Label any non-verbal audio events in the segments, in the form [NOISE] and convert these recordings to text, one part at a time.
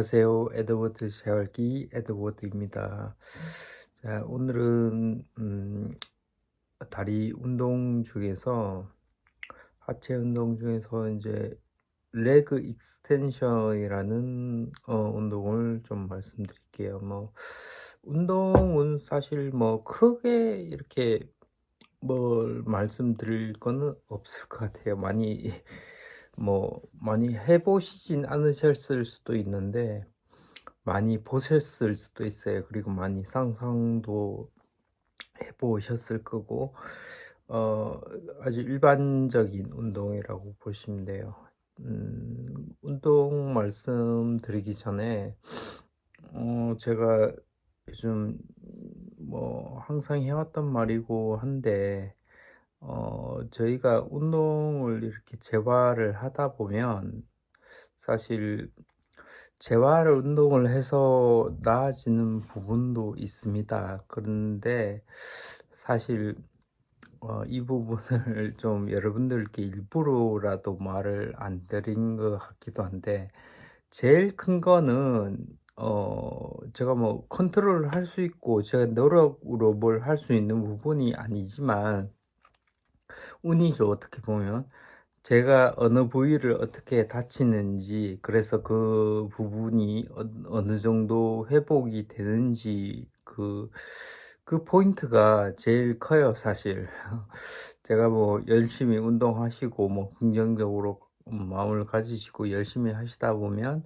안녕하세요. 에드워드 재활기 에드워드입니다. 자, 오늘은 음, 다리 운동 중에서 하체 운동 중에서 이제 레그 익스텐션이라는 어, 운동을 좀 말씀드릴게요. 뭐 운동은 사실 뭐 크게 이렇게 뭘 말씀드릴 거는 없을 것 같아요. 많이 뭐 많이 해보시진 않으셨을 수도 있는데 많이 보셨을 수도 있어요. 그리고 많이 상상도 해보셨을 거고 어, 아주 일반적인 운동이라고 보시면 돼요. 음, 운동 말씀드리기 전에 어, 제가 요즘 뭐 항상 해왔던 말이고 한데 어, 저희가 운동을 이렇게 재활을 하다 보면 사실 재활 운동을 해서 나아지는 부분도 있습니다. 그런데 사실 어, 이 부분을 [LAUGHS] 좀 여러분들께 일부러라도 말을 안 드린 것 같기도 한데 제일 큰 거는 어, 제가 뭐 컨트롤을 할 수 있고 제가 노력으로 뭘 할 수 있는 부분이 아니지만 운이죠, 어떻게 보면. 제가 어느 부위를 어떻게 다치는지, 그래서 그 부분이 어, 어느 정도 회복이 되는지, 그, 그 포인트가 제일 커요, 사실. [LAUGHS] 제가 뭐 열심히 운동하시고, 뭐 긍정적으로 마음을 가지시고 열심히 하시다 보면,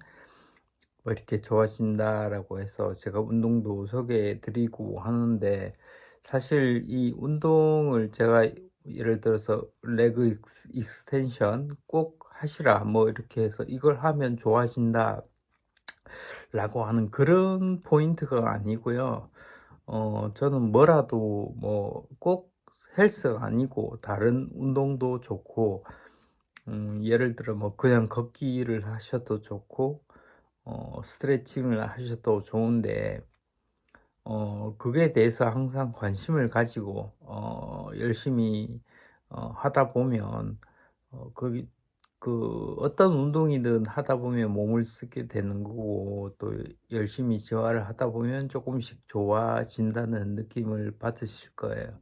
뭐 이렇게 좋아진다라고 해서 제가 운동도 소개해 드리고 하는데, 사실 이 운동을 제가 예를 들어서 레그 익스- 익스텐션 꼭 하시라 뭐 이렇게 해서 이걸 하면 좋아진다 라고 하는 그런 포인트가 아니고요. 어, 저는 뭐라도 뭐 꼭 헬스가 아니고 다른 운동도 좋고 음, 예를 들어 뭐 그냥 걷기를 하셔도 좋고 어, 스트레칭을 하셔도 좋은데 어, 그게 대해서 항상 관심을 가지고, 어, 열심히, 어, 하다 보면, 어, 그, 그, 어떤 운동이든 하다 보면 몸을 쓰게 되는 거고, 또 열심히 재활을 하다 보면 조금씩 좋아진다는 느낌을 받으실 거예요.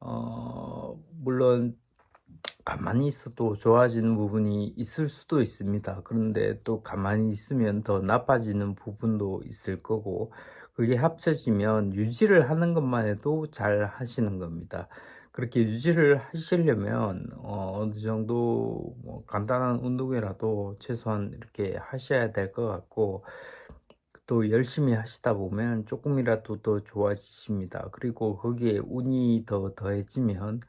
어, 물론, 가만히 있어도 좋아지는 부분이 있을 수도 있습니다. 그런데 또 가만히 있으면 더 나빠지는 부분도 있을 거고, 그게 합쳐지면 유지를 하는 것만 해도 잘 하시는 겁니다. 그렇게 유지를 하시려면 어, 느 정도 뭐 간단한 운동이라도 최소한 이렇게 하셔야 될 것 같고, 또 열심히 하시다 보면 조금이라도 더 좋아지십니다. 그리고 거기에 운이 더 더해지면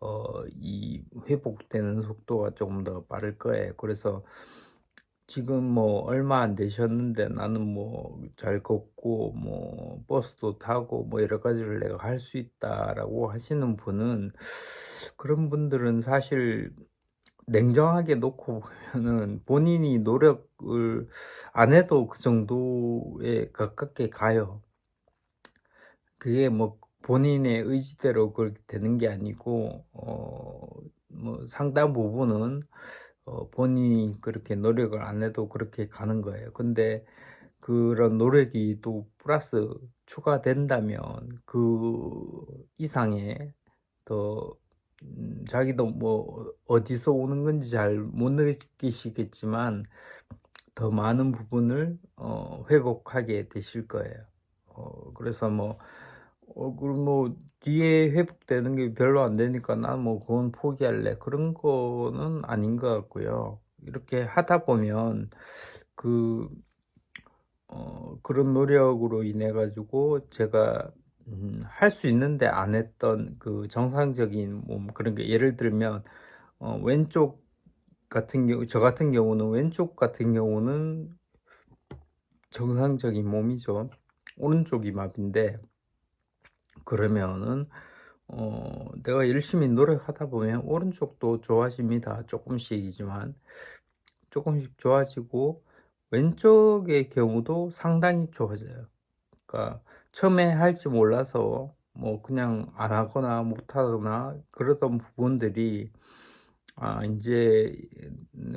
어, 이 회복되는 속도가 조금 더 빠를 거예요. 그래서 지금 뭐 얼마 안 되셨는데 나는 뭐 잘 걷고 뭐 버스도 타고 뭐 여러 가지를 내가 할 수 있다라고 하시는 분은 그런 분들은 사실 냉정하게 놓고 보면은 본인이 노력을 안 해도 그 정도에 가깝게 가요. 그게 뭐 본인의 의지대로 그렇게 되는 게 아니고 어 뭐 상당 부분은 어 본인이 그렇게 노력을 안 해도 그렇게 가는 거예요. 근데 그런 노력이 또 플러스 추가된다면 그 이상의 더 음 자기도 뭐 어디서 오는 건지 잘 못 느끼시겠지만 더 많은 부분을 어 회복하게 되실 거예요. 어 그래서 뭐어 그럼 뭐 뒤에 회복되는 게 별로 안 되니까 '난 뭐 그건 포기할래.' 그런 거는 아닌 것 같고요. 이렇게 하다 보면 그 어 그런 노력으로 인해 가지고 제가 음 할 수 있는데 안 했던 그 정상적인 몸 그런 게 예를 들면 어 왼쪽 같은 경우 저 같은 경우는 왼쪽 같은 경우는 정상적인 몸이죠. 오른쪽이 마비인데 그러면은 어 내가 열심히 노력하다 보면 오른쪽도 좋아집니다. 조금씩이지만 조금씩 좋아지고 왼쪽의 경우도 상당히 좋아져요. 그러니까 처음에 할지 몰라서 뭐 그냥 안 하거나 못 하거나 그러던 부분들이 아 이제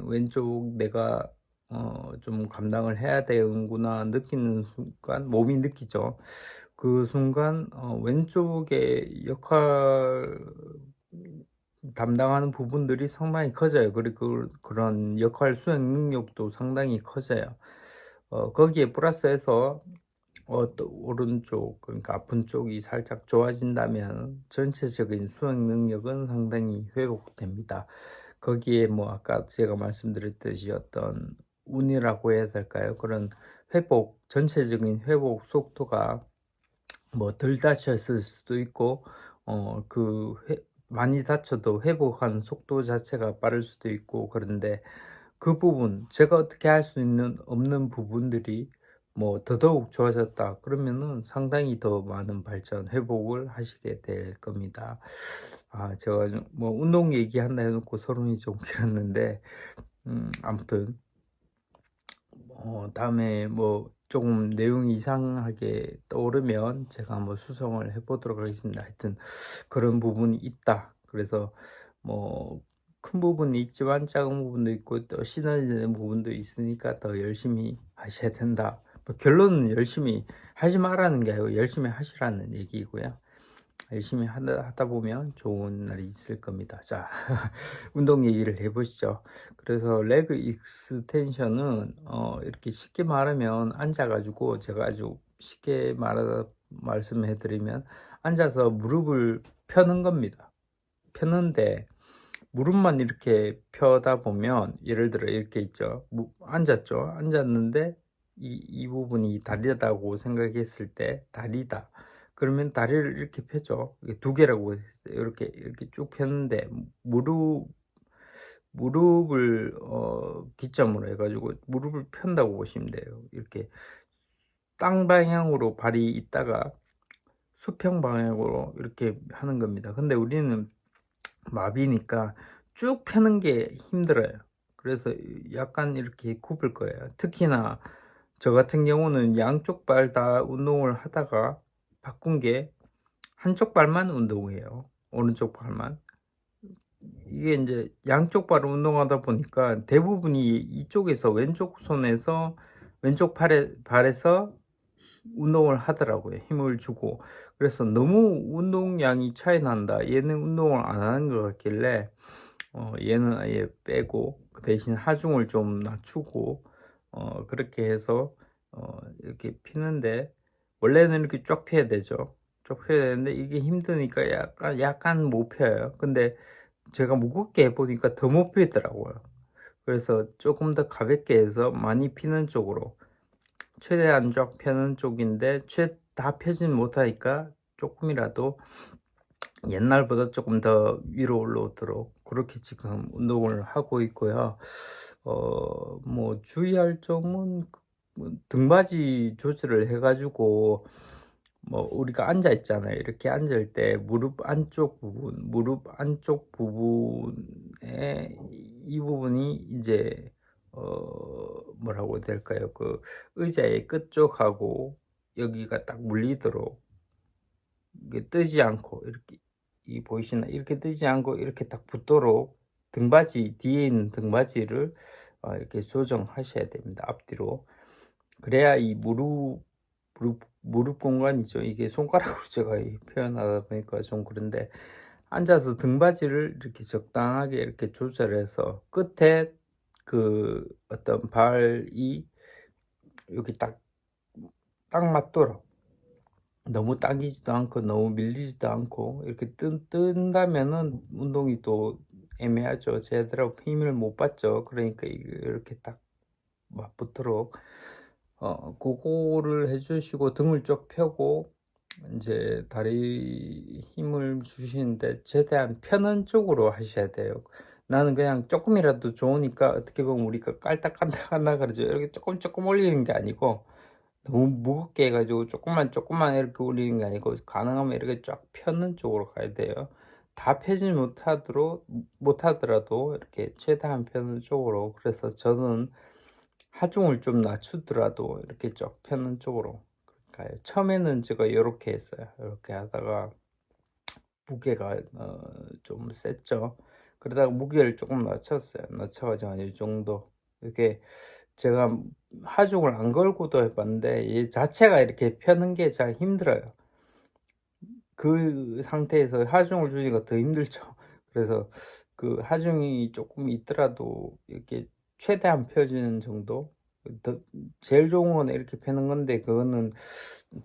왼쪽 내가 어 좀 감당을 해야 되는구나 느끼는 순간 몸이 느끼죠. 그 순간 어 왼쪽의 역할 담당하는 부분들이 상당히 커져요. 그리고 그런 역할 수행 능력도 상당히 커져요. 어 거기에 플러스해서 어 또 오른쪽 그러니까 아픈 쪽이 살짝 좋아진다면 전체적인 수행 능력은 상당히 회복됩니다. 거기에 뭐 아까 제가 말씀드렸듯이 어떤 운이라고 해야 될까요? 그런 회복 전체적인 회복 속도가 뭐 덜 다쳤을 수도 있고 어그회 많이 다쳐도 회복하는 속도 자체가 빠를 수도 있고 그런데 그 부분 제가 어떻게 할 수 있는 없는 부분들이 뭐 더더욱 좋아졌다 그러면은 상당히 더 많은 발전 회복을 하시게 될 겁니다. 아 제가 좀뭐 운동 얘기한다 해 놓고 서론이 좀 [LAUGHS] 길었는데 음 아무튼 어 다음에 뭐 조금 내용이 이상하게 떠오르면 제가 한번 수정을 해 보도록 하겠습니다. 하여튼 그런 부분이 있다. 그래서 뭐 큰 부분이 있지만 작은 부분도 있고 또 시너지되는 부분도 있으니까 더 열심히 하셔야 된다. 뭐 결론은 열심히 하지 말라는 게 아니고 열심히 하시라는 얘기고요. 열심히 하다, 보면 좋은 날이 있을 겁니다. 자, [LAUGHS] 운동 얘기를 해보시죠. 그래서 레그 익스텐션은 어, 이렇게 쉽게 말하면 앉아가지고 제가 아주 쉽게 말하 말씀해드리면 앉아서 무릎을 펴는 겁니다. 펴는데 무릎만 이렇게 펴다 보면 예를 들어 이렇게 있죠. 무, 앉았죠. 앉았는데 이, 이 부분이 다리다고 생각했을 때 다리다. 그러면 다리를 이렇게 펴죠. 두 개라고. 이렇게 이렇게 쭉 폈는데 무릎 무릎을 어, 기점으로 해가지고 무릎을 편다고 보시면 돼요. 이렇게 땅 방향으로 발이 있다가 수평 방향으로 이렇게 하는 겁니다. 근데 우리는 마비니까 쭉 펴는 게 힘들어요. 그래서 약간 이렇게 굽을 거예요. 특히나 저 같은 경우는 양쪽 발 다 운동을 하다가 바꾼 게 한쪽 발만 운동해요. 오른쪽 발만. 이게 이제 양쪽 발을 운동하다 보니까 대부분이 이쪽에서 왼쪽 손에서 왼쪽 발에, 발에서 운동을 하더라고요. 힘을 주고. 그래서 너무 운동량이 차이 난다. 얘는 운동을 안 하는 것 같길래, 어, 얘는 아예 빼고, 그 대신 하중을 좀 낮추고, 어, 그렇게 해서, 어, 이렇게 피는데, 원래는 이렇게 쫙 펴야 되죠. 쫙 펴야 되는데, 이게 힘드니까 약간, 약간 못 펴요. 근데 제가 무겁게 해보니까 더못 피더라고요. 그래서 조금 더 가볍게 해서 많이 피는 쪽으로, 최대한 쫙 펴는 쪽인데, 최, 다 펴진 못하니까 조금이라도 옛날보다 조금 더 위로 올라오도록 그렇게 지금 운동을 하고 있고요. 어, 뭐 주의할 점은 그 등받이 조절을 해가지고 뭐 우리가 앉아 있잖아요. 이렇게 앉을 때 무릎 안쪽 부분, 무릎 안쪽 부분에 이 부분이 이제 어 뭐라고 해야 될까요? 그 의자의 끝쪽하고 여기가 딱 물리도록 이게 뜨지 않고 이렇게 이 보이시나 이렇게 뜨지 않고 이렇게 딱 붙도록 등받이 뒤에 있는 등받이를 어, 이렇게 조정하셔야 됩니다. 앞뒤로 그래야 이 무릎 무릎 무릎 공간이죠. 이게 손가락으로 [LAUGHS] 제가 표현하다 보니까 좀 그런데 앉아서 등받이를 이렇게 적당하게 이렇게 조절해서 끝에 그 어떤 발이 여기 딱 딱 맞도록 너무 당기지도 않고 너무 밀리지도 않고 이렇게 뜬, 뜬다면은 운동이 또 애매하죠. 제대로 힘을 못 받죠. 그러니까 이렇게 딱 맞붙도록 어 그거를 해주시고 등을 쭉 펴고 이제 다리 힘을 주시는데 최대한 편한 쪽으로 하셔야 돼요. 나는 그냥 조금이라도 좋으니까 어떻게 보면 우리가 깔딱깔딱 한다 그러죠. 이렇게 조금 조금 올리는 게 아니고 너무 무겁게 해가지고 조금만 조금만 이렇게 올리는 게 아니고 가능하면 이렇게 쫙 펴는 쪽으로 가야 돼요. 다 펴지 못하도록 못하더라도 이렇게 최대한 펴는 쪽으로 그래서 저는 하중을 좀 낮추더라도 이렇게 쫙 펴는 쪽으로 가요. 처음에는 제가 이렇게 했어요. 이렇게 하다가 무게가 어, 좀 셌죠. 그러다가 무게를 조금 낮췄어요. 낮춰가지고 한이 정도 이렇게 제가 하중을 안 걸고도 해 봤는데 이 자체가 이렇게 펴는 게잘 힘들어요. 그 상태에서 하중을 주니까 더 힘들죠. 그래서 그 하중이 쪼끔 있더라도 이렇게 최대한 펴지는 정도? 더 제일 좋은 거는 이렇게 펴는 건데 그거는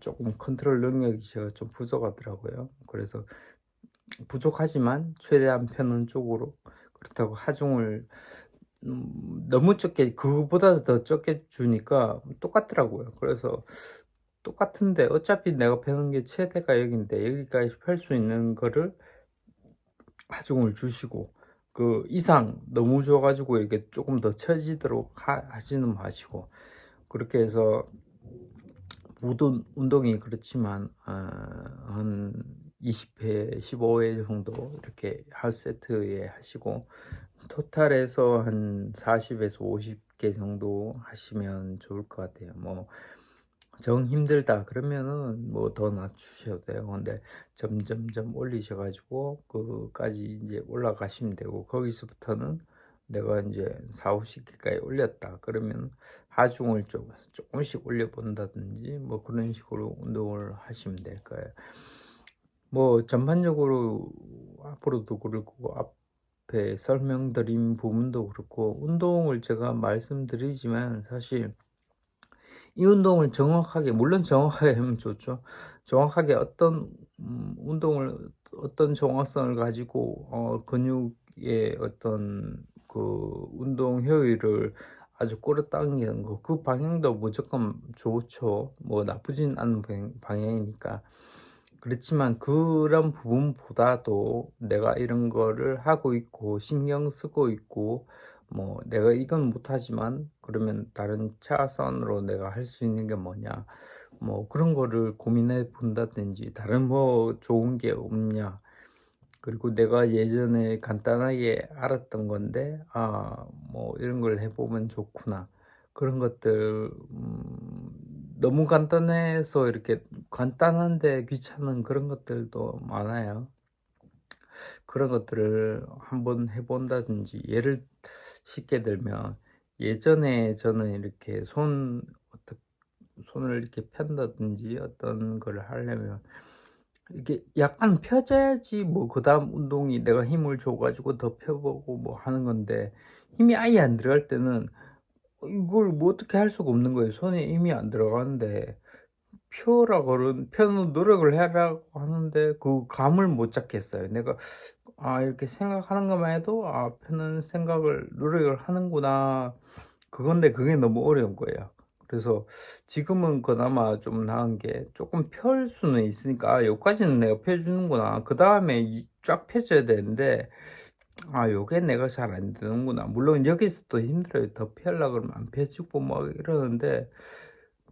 쪼끔 컨트롤 능력이 제가 좀 부족하더라고요. 그래서 부족하지만 최대한 펴는 쪽으로 그렇다고 하중을 음 너무 적게 그거보다 더 적게 주니까 똑같더라고요. 그래서 똑같은데 어차피 내가 펴는 게 최대가 여긴데 여기까지 펼 수 있는 거를 하중을 주시고 그 이상 너무 줘 가지고 이렇게 쪼끔 더 처지도록 하 하지는 마시고 그렇게 해서 모든 운동이 그렇지만 아한 20회 15회 정도 이렇게 한 세트에 하시고 토탈해서 한 40에서 50개 정도 하시면 좋을 것 같아요. 뭐 정 힘들다 그러면은 뭐 더 낮추셔도 돼요. 근데 점점점 올리셔 가지고 그까지 인제 올라가시면 되고 거기서부터는 내가 인제 4-50 개까지 올렸다 그러면 하중을 좀 쪼끔씩 올려 본다든지 뭐 그런 식으로 운동을 하시면 될 거예요. 뭐 전반적으로 앞으로도 그렇고 앞에 설명드린 부분도 그렇고 운동을 제가 말씀드리지만 사실 이 운동을 정확하게 물론 정확하게 하면 좋죠. 정확하게 어떤 음 운동을 어떤 정확성을 가지고 어 근육의 어떤 그 운동 효율을 아주 끌어당기는 거 그 방향도 무조건 좋죠. 뭐 나쁘진 않은 방 방향이니까. 그렇지만 그런 부분보다도 내가 이런 거를 하고 있고 신경 쓰고 있고 뭐 내가 이건 못하지만 그러면 다른 차선으로 내가 할 수 있는 게 뭐냐. 뭐 그런 거를 고민해 본다든지 다른 뭐 좋은 게 없냐. 그리고 내가 예전에 간단하게 알았던 건데 아 뭐 이런 걸 해보면 좋구나. 그런 것들 음 너무 간단해서 이렇게 간단한데 귀찮은 그런 것들도 많아요. 그런 것들을 한번 해 본다든지 예를 쉽게 들면 예전에 저는 이렇게 손 손을 이렇게 편다든지 어떤 거를 하려면 이게 약간 펴져야지 뭐 그다음 운동이 내가 힘을 줘 가지고 더 펴 보고 뭐 하는 건데 힘이 아예 안 들어갈 때는 이걸 뭐 어떻게 할 수가 없는 거예요. 손에 힘이 안 들어가는데 펴라 그런 펴는 노력을 하라고 하는데 그 감을 못 잡겠어요. 내가 아 이렇게 생각하는 것만 해도 '아 펴는 생각을 노력을 하는구나.' 그건데 그게 너무 어려운 거예요. 그래서 지금은 그나마 좀 나은 게 쪼끔 펼 수는 있으니까 '아 요까지는 내가 펴 주는구나.' 그 다음에 이쫙 펴져야 되는데 '아 요게 내가 잘 안 되는구나.' 물론 여기서 또 힘들어요. 더 펴려 그러면 안 펴지고 막 이러는데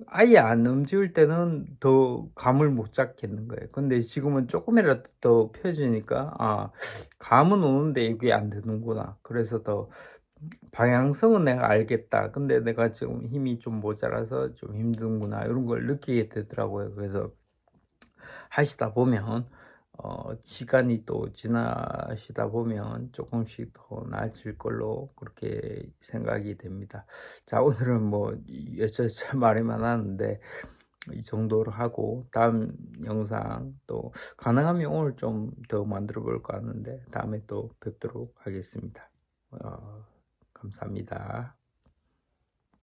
아예 안 움직일 때는 더 감을 못 잡겠는 거예요. 근데 지금은 쪼끔이라도 더 펴지니까 '아 감은 오는데 이게 안 되는구나.' 그래서 더 방향성은 내가 알겠다. 근데 내가 지금 힘이 좀 모자라서 좀 힘든구나. 요런 걸 느끼게 되더라고요. 그래서 하시다 보면 어 시간이 또 지나시다 보면 쪼끔씩 더 나아질 걸로 그렇게 생각이 됩니다. 자 오늘은 뭐 여차저차 말이 많았는데 이 정도로 하고 다음 영상 또 가능하면 오늘 좀 더 만들어 볼까 하는데 다음에 또 뵙도록 하겠습니다. 어 감사합니다.